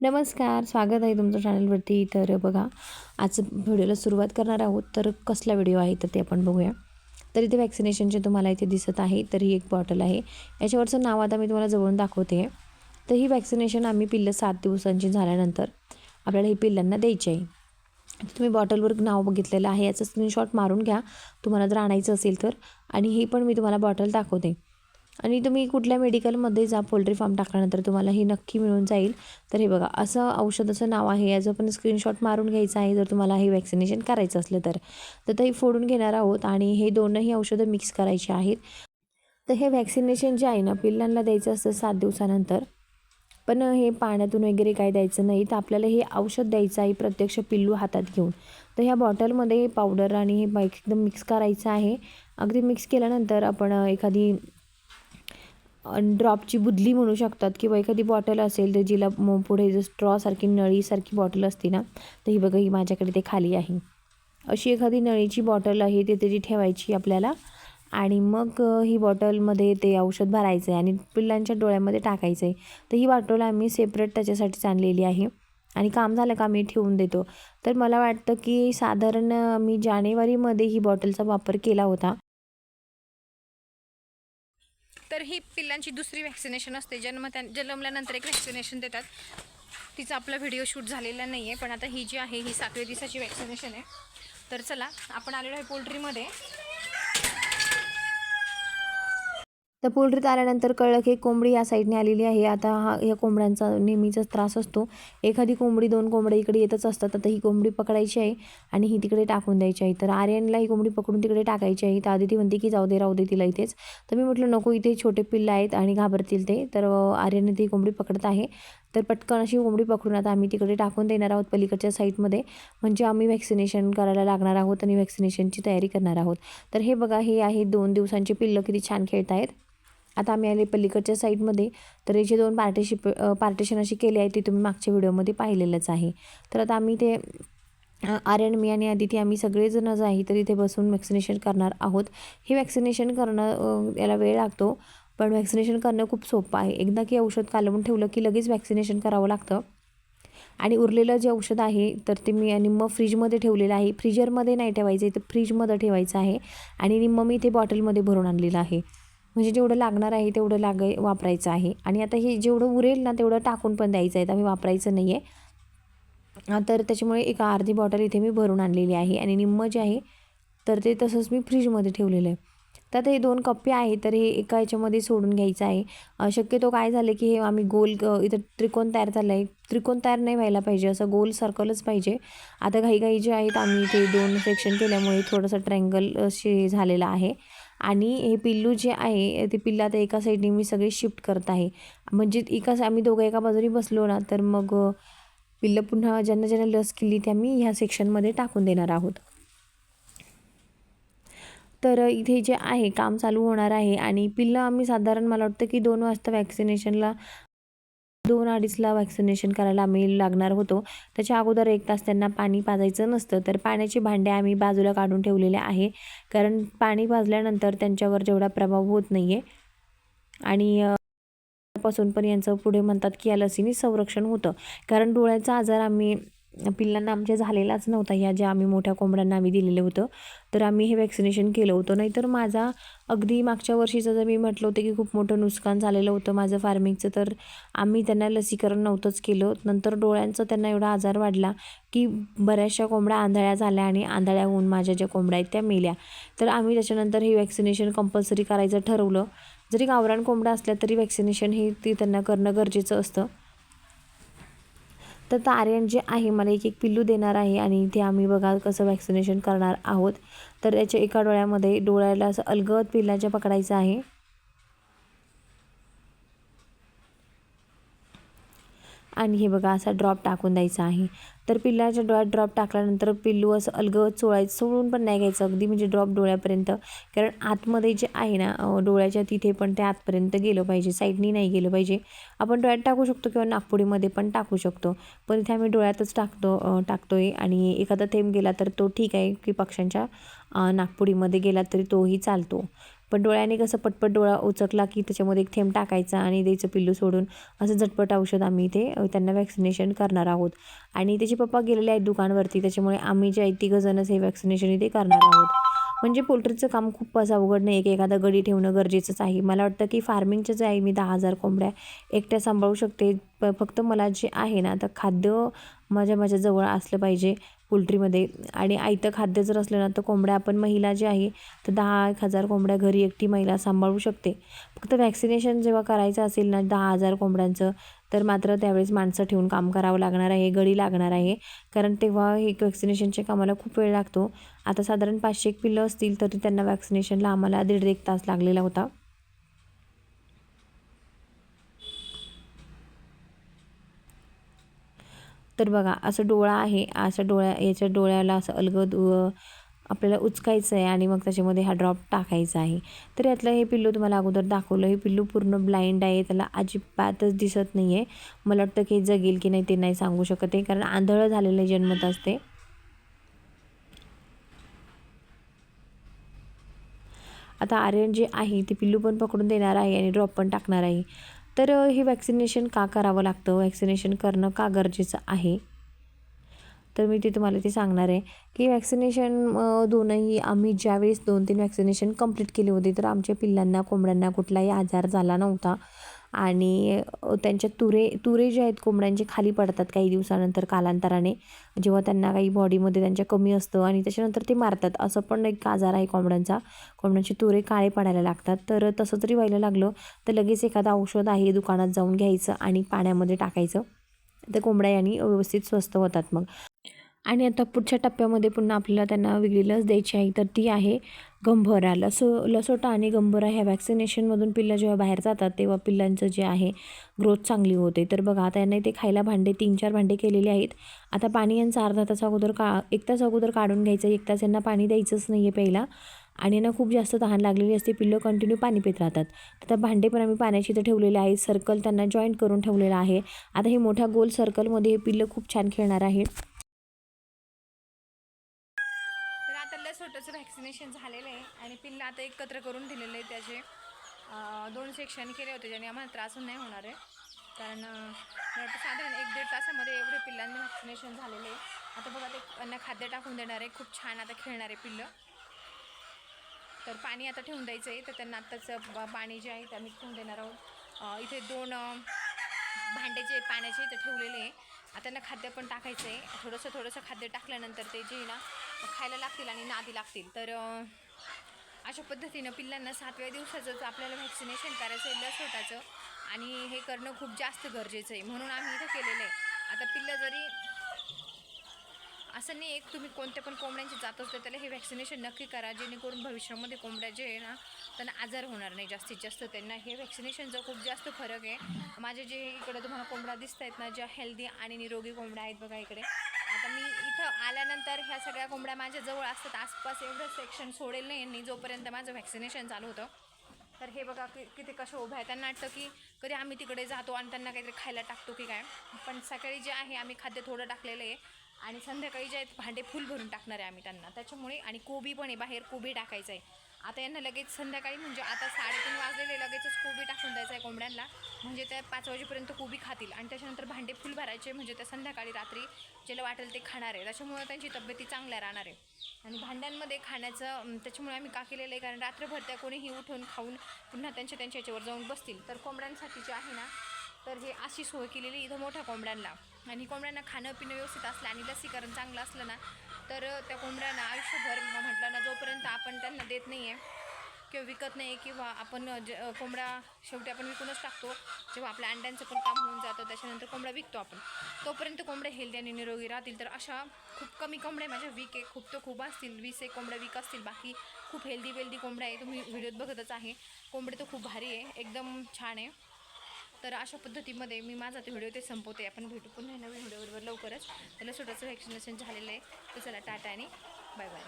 नमस्कार स्वागत आहे तुमचं चॅनलवरती तर बघा आज व्हिडिओला सुरुवात करणार आहोत. तर कसला व्हिडिओ आहे तर ते आपण बघूया. तर इथे वॅक्सिनेशनचे तुम्हाला इथे दिसत आहे तर ही एक बॉटल आहे. याच्यावरचं नाव आता मी तुम्हाला जवळून दाखवते. तर ही वॅक्सिनेशन आम्ही पिल्लं सात दिवसांची झाल्यानंतर आपल्याला ही पिल्लांना द्यायची आहे. तुम्ही बॉटलवर नाव बघितलेलं आहे. याचं स्क्रीनशॉट मारून घ्या. तुम्हाला जर आणायचं असेल तर. आणि ही पण मी तुम्हाला बॉटल दाखवते. आणि तुम्ही कुठल्या मेडिकलमध्ये जा पोल्ट्री फार्म टाकल्यानंतर तुम्हाला हे नक्की मिळून जाईल. तर हे बघा असं औषधाचं नाव आहे. याचं पण स्क्रीनशॉट मारून घ्यायचं आहे. जर तुम्हाला हे वॅक्सिनेशन करायचं असलं तर. तर ते फोडून घेणार आहोत आणि हे दोनही औषधं मिक्स करायची आहेत. तर हे वॅक्सिनेशन जे आहे ना पिल्लांना द्यायचं असतं सात दिवसानंतर. पण हे पाण्यातून वगैरे काय द्यायचं नाही. तर आपल्याला हे औषध द्यायचं आहे प्रत्यक्ष पिल्लू हातात घेऊन. तर ह्या बॉटलमध्ये पावडर आणि हे एकदम मिक्स करायचं आहे. अगदी मिक्स केल्यानंतर आपण एखादी ड्रॉपची बुदली म्हणू शकतात किंवा एखादी बॉटल असेल तर जिला पुढे जर स्ट्रॉसारखी नळीसारखी बॉटल असते ना तर ही बघा ही माझ्याकडे ते खाली आहे. अशी एखादी नळीची बॉटल आहे ते त्याची ठेवायची आपल्याला. आणि मग ही बॉटलमध्ये ते औषध भरायचं आहे आणि पिल्लांच्या डोळ्यामध्ये टाकायचं आहे तर ही बॉटल आम्ही सेपरेट त्याच्यासाठीच आणलेली आहे. आणि काम झालं का मी ठेवून देतो. तर मला वाटतं की साधारण मी जानेवारीमध्ये ही बॉटलचा वापर केला होता. तर ही पिल्लांची दुसरी वॅक्सिनेशन असते. जन्म त्या जन्मल्यानंतर एक वॅक्सिनेशन देतात. तिचा आपला व्हिडिओ शूट झालेला नाही आहे पण आता ही जी आहे ही सातव्या दिवसाची वॅक्सिनेशन आहे. तर चला आपण आलेलो आहे पोल्ट्रीमध्ये. तर पोल्ट्रीत आल्यानंतर कळलं की कोंबडी या साईडने आलेली आहे. आता हा या कोंबड्यांचा नेहमीचाच त्रास असतो. एखादी कोंबडी दोन कोंबड्या इकडे येतच असतात. आता ही कोंबडी पकडायची आहे आणि ही तिकडे टाकून द्यायची आहे. तर आर्यनला ही कोंबडी पकडून तिकडे टाकायची आहे. तर आधी ती म्हणते की जाऊ दे राहू दे तिला इथेच. तर मी म्हटलं नको इथे छोटे पिल्लं आहेत आणि घाबरतील ते. तर आर्यनने ती कोंबडी पकडत आहे. तर पटकन अशी कोंबडी पकडून आता आम्ही तिकडे टाकून देणार आहोत पलीकडच्या साईडमध्ये म्हणजे आम्ही व्हॅक्सिनेशन करायला लागणार आहोत आणि वॅक्सिनेशनची तयारी करणार आहोत. तर हे बघा हे आहे दोन दिवसांचे पिल्लं किती छान खेळत आहेत आता आम्ही आले पलीकडच्या साईडमध्ये. तर याचे दोन पार्टिशिप पार्टिशन अशी केली आहे ती तुम्ही मागच्या व्हिडिओमध्ये पाहिलेलंच आहे. तर आता आम्ही ते आर्यन मी आणि आदिती आम्ही सगळेजण जे आहे तर इथे बसून वॅक्सिनेशन करणार आहोत. हे वॅक्सिनेशन करणं याला वेळ लागतो पण वॅक्सिनेशन करणं खूप सोपं आहे. एकदा की औषध कालवून ठेवलं की लगेच वॅक्सिनेशन करावं लागतं. आणि उरलेलं जे औषध आहे तर ते मी निम्म फ्रीजमध्ये ठेवलेलं आहे. फ्रीजरमध्ये नाही ठेवायचं आहे तर फ्रीजमध्ये ठेवायचं आहे. आणि निम्म मी ते बॉटलमध्ये भरून आणलेलं आहे. म्हणजे जेवढं लागणार आहे तेवढं लाग वापरायचं आहे. आणि आता हे जेवढं उरेल ना तेवढं टाकून पण द्यायचं आहे. आम्ही वापरायचं नाही आहे. तर त्याच्यामुळे एक अर्धी बॉटल इथे मी भरून आणलेली आहे. आणि निम्म जे आहे तर ते तसंच मी फ्रीजमध्ये ठेवलेलं आहे. तर आता हे दोन कप्पे आहे तर हे एका याच्यामध्ये सोडून घ्यायचं आहे. शक्यतो काय झालं की हे आम्ही गोल इथं त्रिकोण तयार झालं आहे. त्रिकोण तयार नाही व्हायला पाहिजे. असं गोल सर्कलच पाहिजे. आता घाई घाई जे आहेत आम्ही ते दोन सेक्शन केल्यामुळे थोडंसं ट्रँगल असे झालेलं आहे. आणि हे पिल्लू जे आहे ते पिल्लं आता एका साईडने मी सगळे शिफ्ट करत आहे. म्हणजे एका आम्ही दोघं एका बाजूने बसलो ना तर मग पिल्लं पुन्हा ज्यांना ज्यांना लस केली ते आम्ही ह्या सेक्शनमध्ये टाकून देणार आहोत. तर इथे जे आहे काम चालू होणार आहे आणि पिल्लं आम्ही साधारण मला वाटतं की दोन वाजता वॅक्सिनेशनला दोन अडीचला वॅक्सिनेशन करायला आम्ही लागणार होतो. त्याच्या अगोदर एक तास त्यांना पाणी पाजायचं नसतं. तर पाण्याची भांडे आम्ही बाजूला काढून ठेवलेले आहे. कारण पाणी पाजल्यानंतर त्यांच्यावर जेवढा प्रभाव होत नाही आहे आणि पासून पण यांचं पुढे म्हणतात की या लसीने संरक्षण होतं. कारण डोळ्याचा आजार आम्ही पिल्लांना आमच्या झालेलाच नव्हता ह्या ज्या आम्ही मोठ्या कोंबड्यांना आम्ही दिलेलं होतं. तर आम्ही हे वॅक्सिनेशन केलं होतं. नाहीतर माझा अगदी मागच्या वर्षीचं जर मी म्हटलं होतं की खूप मोठं नुकसान झालेलं होतं माझं फार्मिंगचं तर आम्ही त्यांना लसीकरण नव्हतंच केलं. नंतर डोळ्यांचं त्यांना एवढा आजार वाढला की बऱ्याचशा कोंबड्या आंधळ्या झाल्या आणि आंधळ्या होऊन माझ्या ज्या कोंबड्या आहेत त्या मेल्या. तर आम्ही त्याच्यानंतर हे वॅक्सिनेशन कंपल्सरी करायचं ठरवलं. जरी गावरान कोंबड्या असल्या तरी वॅक्सिनेशन हे ते त्यांना करणं गरजेचं असतं. तर तारेण जे आहे मला एक एक पिल्लू देणार आहे आणि इथे आम्ही बघा कसं वॅक्सिनेशन करणार आहोत. तर याच्या एका डोळ्यामध्ये डोळ्याला असं अलगद पिल्लाच्या पकडायचं आहे. आणि हे बघा असा ड्रॉप टाकून द्यायचा आहे. तर पिल्लाच्या डोळ्यात ड्रॉप टाकल्यानंतर पिल्लू असं अलगवत चोळायचं सोडून पण नाही घ्यायचं. अगदी म्हणजे ड्रॉप डोळ्यापर्यंत. कारण आतमध्ये जे आहे ना डोळ्याच्या तिथे पण ते आतपर्यंत गेलं पाहिजे. साईडनी नाही गेलं पाहिजे. आपण डोळ्यात टाकू शकतो किंवा नागपुडीमध्ये पण टाकू शकतो. पण इथे आम्ही डोळ्यातच टाकतो टाकतो आहे आणि एखादा थेंब गेला तर तो ठीक आहे की पक्ष्यांच्या नागपुडीमध्ये गेला तरी तोही चालतो. पण डोळ्याने कसं पटपट डोळा उचकला की त्याच्यामध्ये एक थेंब टाकायचा आणि द्यायचं पिल्लू सोडून असं झटपट औषध आम्ही इथे त्यांना वॅक्सिनेशन करणार आहोत. आणि त्याचे पप्पा गेलेले आहेत दुकानवरती त्याच्यामुळे आम्ही जे आहे तिघंजणच हे वॅक्सिनेशन इथे करणार आहोत. म्हणजे पोल्ट्रीचं काम खूप असं अवघड नाही की एखादा गडी ठेवणं गरजेचंच आहे. मला वाटतं की फार्मिंगचं जे आहे मी दहा हजार कोंबड्या एकट्या सांभाळू शकते. प फक्त मला जे आहे ना आता खाद्य माझ्या माझ्या जवळ असलं पाहिजे. पोल्ट्रीमध्ये. आणि आयतं खाद्य जर असलं ना तर कोंबड्या आपण महिला जे आहे तर दहा एक हजार कोंबड्या घरी एकटी महिला सांभाळू शकते. फक्त वॅक्सिनेशन जेव्हा करायचं असेल ना दहा हजार कोंबड्यांचं तर मात्र त्यावेळेस माणसं ठेवून काम करावं लागणार आहे गडी लागणार आहे. कारण तेव्हा हे वॅक्सिनेशनच्या कामाला खूप वेळ लागतो. आता साधारण पाचशे एक पिल्लं असतील तरी त्यांना वॅक्सिनेशनला आम्हाला दीड एक तास लागलेला होता. तर बघा असं डोळा आहे असं डोळ्या याच्या डोळ्याला असं अलगद आपल्याला उचकायचं आहे आणि मग त्याच्यामध्ये हा ड्रॉप टाकायचा आहे. तर यातलं हे पिल्लू तुम्हाला अगोदर दाखवलं. हे पिल्लू पूर्ण ब्लाइंड आहे त्याला अजिबातच दिसत नाही आहे मला वाटतं की जगेल की नाही ते नाही सांगू शकत आहे कारण आंधळं झालेलं आहे जन्मत असते. आता आर्यन जे आहे ते पिल्लू पण पकडून देणार आहे आणि ड्रॉप पण टाकणार आहे. तर हे वॅक्सिनेशन का करावं लागतं? वॅक्सिनेशन करणं का गरजेचं आहे? तर मी ते तुम्हाला ते सांगणार आहे की वॅक्सिनेशन दोनही आम्ही ज्यावेळेस दोन तीन वॅक्सिनेशन कंप्लीट केले होते तर आमच्या पिल्लांना कोंबड्यांना कुठलाही आजार झाला नव्हता. आणि त्यांच्या तुरे तुरे जे आहेत कोंबड्यांचे खाली पडतात काही दिवसानंतर कालांतराने. जेव्हा त्यांना काही बॉडीमध्ये त्यांच्या कमी असतं आणि त्याच्यानंतर ते मारतात. असं पण एक आजार आहे कोंबड्यांचा. कोंबड्यांचे तुरे काळे पडायला लागतात. तर तसं जरी व्हायला लागलं तर लगेच एखादं औषध आहे दुकानात जाऊन घ्यायचं आणि पाण्यामध्ये टाकायचं. तर कोंबड्या यांनी व्यवस्थित स्वस्त होतात मग. आणि आता पुढच्या टप्प्यामध्ये पुन्हा आपल्याला त्यांना वेगळी लस द्यायची आहे तर ती आहे गंभोरा लसो लसोटा आणि गंभोरा ह्या वॅक्सिनेशनमधून पिल्लं जेव्हा बाहेर जातात तेव्हा पिल्लांचं जे आहे ग्रोथ चांगली होते. तर बघा आता यांना इथे खायला भांडे तीन चार भांडे केलेले आहेत. आता पाणी यांचा अर्धा तास अगोदर का एक तास अगोदर काढून घ्यायचं एक तास यांना पाणी द्यायचंच नाही आहे पहिला आणि यांना खूप जास्त तहान लागलेली असते पिल्लं कंटिन्यू पाणी पित राहतात. तर भांडे पण आम्ही पाण्याची इथं ठेवलेले आहेत. सर्कल त्यांना जॉईंट करून ठेवलेलं आहे. आता हे मोठ्या गोल सर्कलमध्ये हे पिल्लं खूप छान खेळणार आहे तर आता वॅक्सिनेशन झालेलं आहे आणि पिल्लं आता एकत्र करून दिलेलं आहे त्याचे. दोन सेक्शन केले होते ज्याने आम्हाला त्रास नाही होणार आहे. कारण साधारण एक दीड तासामध्ये एवढे पिल्लांना व्हॅक्सिनेशन झालेले आहे. आता बघा ते त्यांना खाद्य टाकून देणार आहे. खूप छान आता खेळणार आहे पिल्लं. तर पाणी आता ठेवून द्यायचं आहे. तर त्यांना आत्ताच पाणी जे आहे ते आम्ही ठेवून देणार आहोत. इथे दोन भांड्याचे पाण्याचे इथं ठेवलेले आहे. आता ना खाद्य पण टाकायचं आहे थोडंसं थोडंसं खाद्य टाकल्यानंतर ते जे ना खायला लागतील आणि नादी लागतील. तर अशा पद्धतीनं पिल्लांना सातव्या दिवसाचंच आपल्याला व्हॅक्सिनेशन करायचं आहे लस होताचं. आणि हे करणं खूप जास्त गरजेचं आहे. म्हणून आम्ही इथं केलेलं आहे. आता पिल्लं जरी असं नाही एक तुम्ही कोणत्या पण कोंबड्यांची जात असते त्याला हे व्हॅक्सिनेशन नक्की करा जेणेकरून भविष्यामध्ये कोंबड्या जे आहे ना त्यांना आजार होणार नाही जास्तीत जास्त. त्यांना हे व्हॅक्सिनेशनचा खूप जास्त फरक आहे. माझे जे इकडे तुम्हाला कोंबड्या दिसत आहेत ना ज्या हेल्दी आणि निरोगी कोंबड्या आहेत बघा इकडे. आता मी इथं आल्यानंतर ह्या सगळ्या कोंबड्या माझ्या जवळ असतात आसपास एवढं सेक्शन सोडेल नाही यांनी जोपर्यंत माझं व्हॅक्सिनेशन चालू होतं. तर हे बघा कि किती कसे उभं आहे त्यांना वाटतं की कधी आम्ही तिकडे जातो आणि त्यांना काहीतरी खायला टाकतो की काय. पण सकाळी जे आहे आम्ही खाद्य थोडं टाकलेलं आहे. आणि संध्याकाळी जे आहेत भांडे फुल भरून टाकणार आहे आम्ही त्यांना. त्याच्यामुळे आणि कोबी पण आहे बाहेर कोबी टाकायचं आहे. आता यांना लगेच संध्याकाळी म्हणजे आता साडेतीन वाजलेले लगेचच कोबी टाकून द्यायचं आहे कोंबड्यांना. म्हणजे त्या पाच वाजेपर्यंत कोबी खातील आणि त्याच्यानंतर भांडे फुल भरायचे म्हणजे त्या संध्याकाळी रात्री ज्याला वाटेल ते खाणार आहे. त्याच्यामुळे त्यांची तब्येती चांगल्या राहणार आहे. आणि भांड्यांमध्ये खाण्याचं त्याच्यामुळे आम्ही का केलेलं आहे? कारण रात्रभर त्या कोणीही उठून खाऊन पुन्हा त्यांच्या त्यांच्या याच्यावर जाऊन बसतील. तर कोंबड्यांसाठी जे आहे ना तर हे अशी सोय केलेली इथं मोठ्या कोंबड्यांना. आणि कोंबड्यांना खाणं पिणं व्यवस्थित असलं आणि लसीकरण चांगलं असलं ना तर त्या कोंबड्यांना आयुष्यभर म्हटलं ना जोपर्यंत आपण त्यांना देत नाही आहे किंवा विकत नाही किंवा आपण ज कोंबडा शेवटी आपण विकूनच टाकतो जेव्हा आपल्या अंड्यांचं पण काम होऊन जातं त्याच्यानंतर कोंबडा विकतो आपण. तोपर्यंत कोंबड्या हेल्दी आणि निरोगी राहतील. तर अशा खूप कमी कोंबड्या माझ्या वीक आहे खूप तर खूप असतील. वीस एक कोंबड्या वीक असतील. बाकी खूप हेल्दी वेल्दी कोंबड्या आहे. तुम्ही व्हिडिओत बघतच आहे. कोंबडे तर खूप भारी आहे. एकदम छान आहे. तर अशा पद्धतीमध्ये मी माझा ते व्हिडिओ ते संपवते. आपण भेटू पुन्हा नवीन व्हिडिओवर लवकरच. त्याला छोटंसं व्हॅक्सिनेशन झालेलं आहे. तर चला टाटा आणि बाय बाय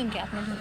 ধরুন কি আপনি ধরুন